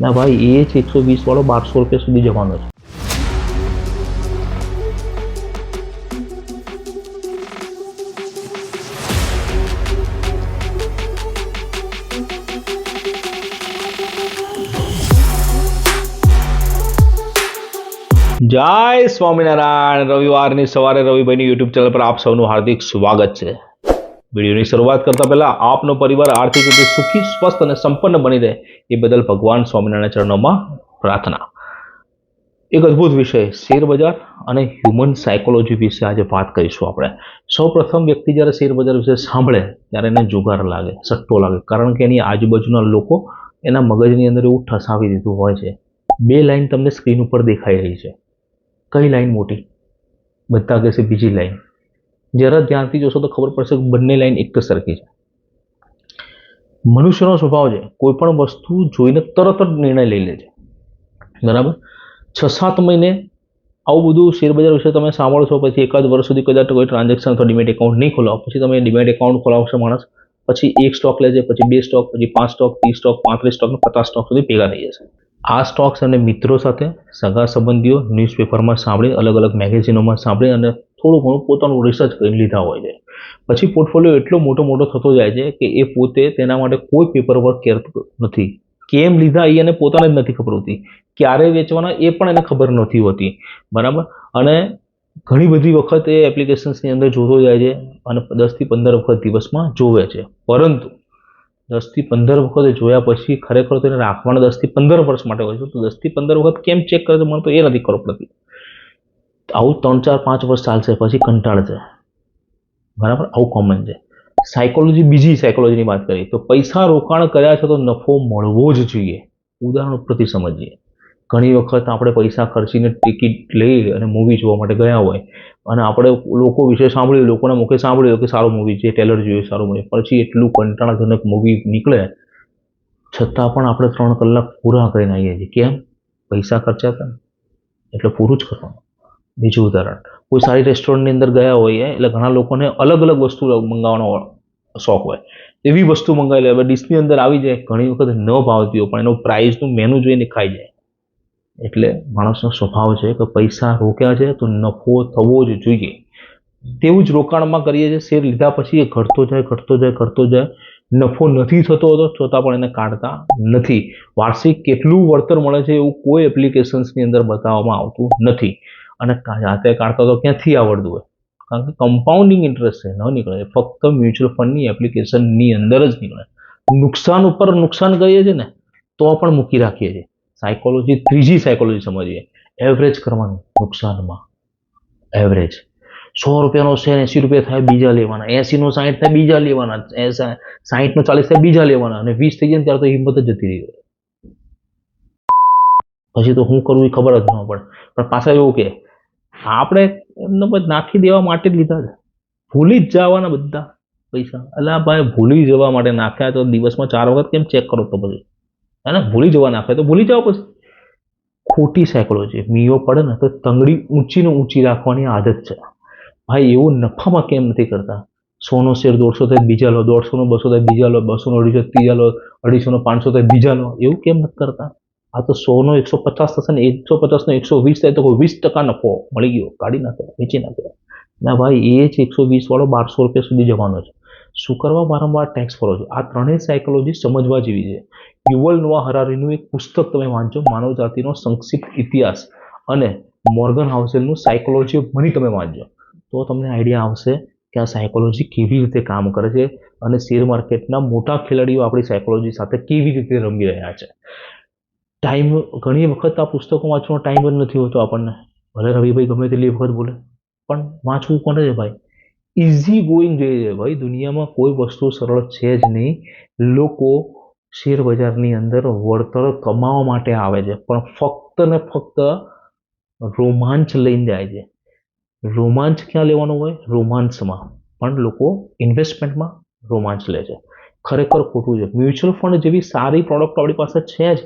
ના ભાઈ, એ જ એકસો વીસ વાળો બારસો રૂપિયા સુધી જવાનો છે. જય સ્વામિનારાયણ. રવિવારની સવારે રવિભાઈની યુટ્યુબ ચેનલ પર આપ સૌનું હાર્દિક સ્વાગત છે. વિડીયોની શરૂઆત કરતા પહેલા આપનો પરિવાર આર્થિક રીતે સુખી, સ્વસ્થ અને સંપન્ન બની રહે એ બદલ ભગવાન સ્વામિનારાયણ ચરણોમાં પ્રાર્થના. એક અદ્ભુત વિષય શેર બજાર અને હ્યુમન સાયકોલોજી વિશે આજે વાત કરીશું આપણે. સૌ પ્રથમ વ્યક્તિ જ્યારે શેર બજાર વિશે સાંભળે, ત્યારે એને જુગાર લાગે, સટ્ટો લાગે. કારણ કે એની આજુબાજુના લોકો એના મગજની અંદર એવું ઠસાવી દીધું હોય છે. બે લાઈન તમને સ્ક્રીન ઉપર દેખાઈ રહી છે. કઈ લાઈન મોટી? બધા કહેશે બીજી લાઈન. જરા ધ્યાનથી જોશો તો ખબર પડશે કે બંને લાઈન એક સરખી છે. મનુષ્યનો સ્વભાવ છે, કોઈ પણ વસ્તુ જોઈને તરત જ નિર્ણય લઈ લે છે બરાબર? છ સાત મહિને આવું બધું શેરબજાર વિશે તમે સાંભળો છો પછી એકાદ વર્ષ સુધી કદાચ કોઈ ટ્રાન્ઝેક્શન અથવા ડિમેટ એકાઉન્ટ નહીં ખોલાવો, પછી તમે ડિમેટ એકાઉન્ટ ખોલાવશે માણસ, પછી એક સ્ટોક લે પછી બે સ્ટોક પછી પાંચ સ્ટોક ત્રીસ સ્ટોક પાંત્રીસ સ્ટોક પચાસ સ્ટોક સુધી ભેગા થઈ જશે. આ સ્ટોક્સ અને મિત્રો સાથે સગા સંબંધીઓ ન્યૂઝપેપરમાં સાંભળી અલગ અલગ મેગેઝિનોમાં સાંભળી અને થોડું ઘણું પોતાનું રિસર્ચ કરી લીધા હોય છે. પછી પોર્ટફોલિયો એટલો મોટો મોટો થતો જાય છે કે એ પોતે તેના માટે કોઈ પેપર વર્ક કરતો નથી. કેમ લીધા એ એને પોતાને જ નથી ખબર હોતી. ક્યારે વેચવાના એ પણ એને ખબર નથી હોતી. બરાબર? અને ઘણી બધી વખત એ એપ્લિકેશન્સની અંદર જોતો જાય છે અને દસથી પંદર વખત દિવસમાં જોવે છે. પરંતુ દસથી પંદર વખત જોયા પછી ખરેખર તેને રાખવાના દસથી પંદર વર્ષ માટે હોય છે. તો દસથી પંદર વખત કેમ ચેક કરે છે મને તો એ નથી ખબર પડતી. આવું ત્રણ ચાર પાંચ વર્ષ ચાલશે, પછી કંટાળશે. બરાબર? આવું કોમન છે. સાયકોલોજી બીજી સાયકોલોજીની વાત કરીએ, તો પૈસા રોકાણ કર્યા છે તો નફો મળવો જ જોઈએ. ઉદાહરણ ઉપરથી સમજીએ. ઘણી વખત આપણે પૈસા ખર્ચીને ટિકિટ લઈ અને મૂવી જોવા માટે ગયા હોય અને આપણે લોકો વિશે સાંભળ્યું, લોકોના મુખે સાંભળ્યું કે સારું મૂવી છે ટેલર જોઈએ, સારું મૂવી પછી એટલું કંટાળાજનક મૂવી નીકળે, છતાં પણ આપણે ત્રણ કલાક પૂરા કરીને આવીએ છીએ. કેમ? પૈસા ખર્ચ્યા ને? એટલે પૂરું જ કરવાનું. બીજું ઉદાહરણ. કોઈ સારી રેસ્ટોરન્ટની અંદર ગયા હોઈએ, એટલે ઘણા લોકોને અલગ અલગ વસ્તુ મંગાવવાનો શોખ હોય. એવી વસ્તુ મંગાવી લે, હવે ડિશની અંદર આવી જાય, ઘણી વખત ન ભાવતી હોય, પણ એનો પ્રાઇસનું મેનુ જોઈને ખાઈ જાય. એટલે માણસનો સ્વભાવ છે કે પૈસા રોક્યા છે તો નફો થવો જ જોઈએ. તેવું જ રોકાણમાં કરીએ છીએ, શેર લીધા પછી એ ઘટતો જાય ઘટતો જાય ઘટતો જાય. નફો નથી થતો હોતો છતાં પણ એને કાઢતા નથી. વાર્ષિક કેટલું વળતર મળે છે એવું કોઈ એપ્લિકેશન્સની અંદર બતાવવામાં આવતું નથી. અને જાતે કાઢતો તો ક્યાંથી આવડતું હોય? કારણ કે કમ્પાઉન્ડિંગ ઇન્ટરેસ્ટ છે, ન નીકળે. ફક્ત મ્યુચ્યુઅલ ફંડની એપ્લિકેશનની અંદર જ નીકળે. નુકસાન ઉપર નુકસાન કરીએ છીએ ને, તો પણ મૂકી રાખીએ છીએ. સાયકોલોજી ત્રીજી સાયકોલોજી સમજીએ. એવરેજ કરવાનું, નુકસાનમાં. એવરેજ સો રૂપિયાનો શેર એંસી રૂપિયા થાય, બીજા લેવાના. એંસીનો સાઠ થાય, બીજા લેવાના. સાઠનો ચાલીસ થાય, બીજા લેવાના. અને વીસ થઈ જાય ત્યારે તો હિંમત જ જતી રહી પછી તો હું કરવું એ ખબર જ ન પણ પાછા એવું કે આપણે એમને પછી નાખી દેવા માટે જ લીધા છે. ભૂલી જ જવાના બધા પૈસા. એટલે ભાઈ, ભૂલી જવા માટે નાખ્યા તો દિવસમાં ચાર વખત કેમ ચેક કરો તો પછી? અને ભૂલી જવા નાખે તો ભૂલી જાઓ પછી. ખોટી સાયકોલોજી મીઓ પડે ને તો તંગડી ઊંચીને ઊંચી રાખવાની આદત છે. ભાઈ, એવું નફામાં કેમ નથી કરતા? સોનો શેર દોઢસો થાય, બીજા લો. દોઢસોનો બસો થાય, બીજા લો. બસોનો અઢીસો, ત્રીજા લો. અઢીસોનો, પાંચસો થાય, બીજા લો. એવું કેમ નથી કરતા? આ તો સોનો એકસો પચાસ થશે ને એકસો પચાસનો એકસો વીસ થાય તો વીસ ટકા નફો મળી ગયો. કાઢી નાખે, વેચી નાખે. ના ભાઈ, એ જ એકસો વીસવાળો બારસો રૂપિયા સુધી જવાનો છે. શું કરવા વારંવાર ટેક્સ ભરો છો? આ ત્રણેય સાયકોલોજી સમજવા જેવી છે. યુવલ નોવા હરારીનું એક પુસ્તક તમે વાંચો માનવ જાતિનો સંક્ષિપ્ત ઇતિહાસ. અને મોર્ગન હાઉસેલનું સાયકોલોજી ઓફ મની તમે વાંચજો. તો તમને આઈડિયા આવશે કે આ સાયકોલોજી કેવી રીતે કામ કરે છે અને શેર માર્કેટના મોટા ખેલાડીઓ આપણી સાયકોલોજી સાથે કેવી રીતે રમી રહ્યા છે. ટાઈમ ઘણી વખત આ પુસ્તકો વાંચવાનો ટાઈમ જ નથી હોતો આપણને. ભલે રવિભાઈ ગમે તેટલી વખત બોલે, પણ વાંચવું કોને છે ભાઈ? ઇઝી ગોઈંગ જોઈએ છે ભાઈ, દુનિયામાં કોઈ વસ્તુ સરળ છે જ નહીં. લોકો શેર બજારની અંદર વળતર કમાવા માટે આવે છે, પણ ફક્ત ને ફક્ત રોમાંચ લઈને જાય છે. રોમાંચ ક્યાં લેવાનો હોય? રોમાન્સમાં પણ લોકો ઇન્વેસ્ટમેન્ટમાં રોમાંચ લે છે. ખરેખર ખોટું છે. મ્યુચ્યુઅલ ફંડ જેવી સારી પ્રોડક્ટ આપણી પાસે છે જ.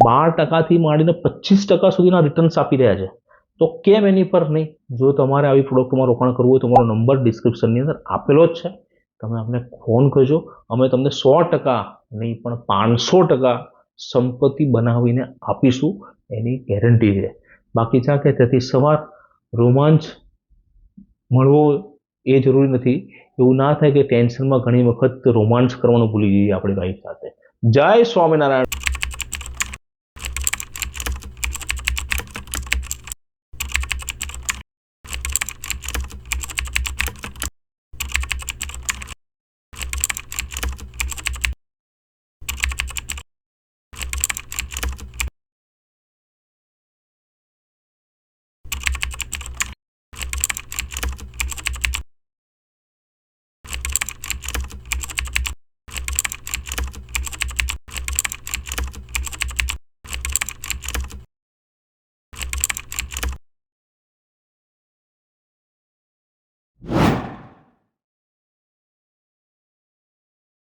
બાર ટકાથી માંડીને પચીસ ટકા સુધીના રિટર્ન્સ આપી રહ્યા છે. તો કેમ એની પર નહીં? જો તમારે આવી પ્રોડક્ટમાં રોકાણ કરવું હોય તો તમારો નંબર ડિસ્ક્રિપ્શનની અંદર આપેલો જ છે. તમે અમને ફોન કરજો. અમે તમને સો ટકા નહીં, પણ પાંચસો ટકા સંપત્તિ બનાવીને આપીશું. એની ગેરંટી છે. બાકી ચાકે તેથી સવાર રોમાંચ મળવો એ જરૂરી નથી. એવું ના થાય કે ટેન્શનમાં ઘણી વખત રોમાંચ કરવાનું ભૂલી જઈએ આપણી બાઈક સાથે. જય સ્વામિનારાયણ.